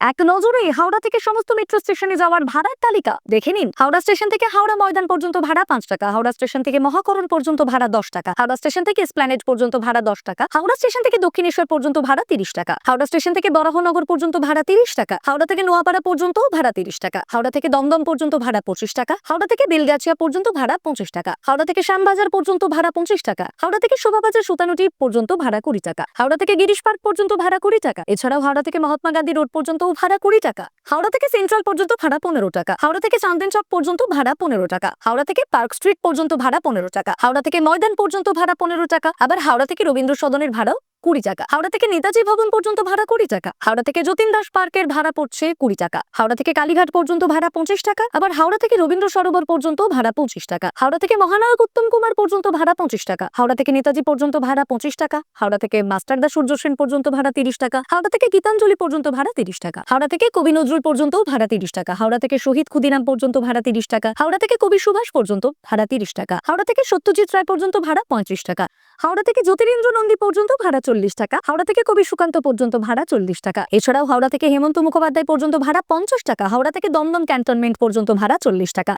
এক নজরে হাওড়া থেকে সমস্ত মেট্রো স্টেশনে যাওয়ার ভাড়ার তালিকা দেখে নিন হাওড়া স্টেশন থেকে হাওড়া ময়দান পর্যন্ত ভাড়া পাঁচ টাকা হাওড়া স্টেশন থেকে মহাকরণ পর্যন্ত ভাড়া দশ টাকা হাওড়া স্টেশন থেকে এসপ্ল্যানেড পর্যন্ত ভাড়া দশ টাকা হাওড়া স্টেশন থেকে দক্ষিণেশ্বর পর্যন্ত ভাড়া তিরিশ টাকা হাওড়া স্টেশন থেকে বরাহনগর পর্যন্ত ভাড়া তিরিশ টাকা হাওড়া থেকে নোয়াপাড়া পর্যন্ত ভাড়া তিরিশ টাকা হাওড়া থেকে দমদম পর্যন্ত ভাড়া পঁচিশ টাকা হাওড়া থেকে বেলগাছিয়া পর্যন্ত ভাড়া পঁচিশ টাকা হাওড়া থেকে শ্যামবাজার পর্যন্ত ভাড়া পঁচিশ টাকা হাওড়া থেকে শোভাবাজার সুতানুটি পর্যন্ত ভাড়া কুড়ি টাকা হাওড়া থেকে গিরিশ পার্ক পর্যন্ত ভাড়া কুড়ি টাকা এছাড়াও হাওড়া থেকে মহাত্মা গান্ধী রোড পর্যন্ত ভাড়া কুড়ি টাকা। হাওড়া থেকে সেন্ট্রাল পর্যন্ত ভাড়া পনেরো টাকা। হাওড়া থেকে চান্দেন চক পর্যন্ত ভাড়া পনেরো টাকা। হাওড়া থেকে পার্ক স্ট্রিট পর্যন্ত ভাড়া পনেরো টাকা। হাওড়া থেকে ময়দান পর্যন্ত ভাড়া পনেরো টাকা। আবার হাওড়া থেকে রবীন্দ্র সদনের ভাড়াও কুড়ি টাকা হাওড়া থেকে নেতাজি ভবন পর্যন্ত ভাড়া কুড়ি টাকা হাওড়া থেকে যতীন দাস পার্কের ভাড়া পড়ছে কুড়ি টাকা হাওড়া থেকে কালীঘাট পর্যন্ত ভাড়া পঁচিশ টাকা আবার হাওড়া থেকে রবীন্দ্র সরোবর পর্যন্ত ভাড়া পঁচিশ টাকা হাওড়া থেকে মহানায়ক উত্তম কুমার পর্যন্ত ভাড়া পঁচিশ টাকা হাওড়া থেকে নেতাজি পর্যন্ত ভাড়া পঁচিশ টাকা হাওড়া থেকে মাস্টারদা সূর্য সেন পর্যন্ত ভাড়া তিরিশ টাকা হাওড়া থেকে গীতাঞ্জলি পর্যন্ত ভাড়া তিরিশ টাকা হাওড়া থেকে কবি নজরুল পর্যন্ত ভাড়া তিরিশ টাকা হাওড়া থেকে শহীদ ক্ষুদিরাম পর্যন্ত ভাড়া তিরিশ টাকা হাওড়া থেকে কবি সুভাষ পর্যন্ত ভাড়া তিরিশ টাকা হাওড়া থেকে সত্যজিৎ রায় পর্যন্ত ভাড়া পঁয়ত্রিশ টাকা হাওড়া থেকে জ্যোতিরেন্দ্র নন্দী পর্যন্ত ভাড়া চল্লিশ টাকা, হাওড়া থেকে কবি সুকান্ত পর্যন্ত ভাড়া চল্লিশ টাকা। এছাড়াও হাওড়া থেকে হেমন্ত মুখোপাধ্যায় পর্যন্ত ভাড়া পঞ্চাশ টাকা, হাওড়া থেকে দমদম ক্যান্টনমেন্ট পর্যন্ত ভাড়া চল্লিশ টাকা।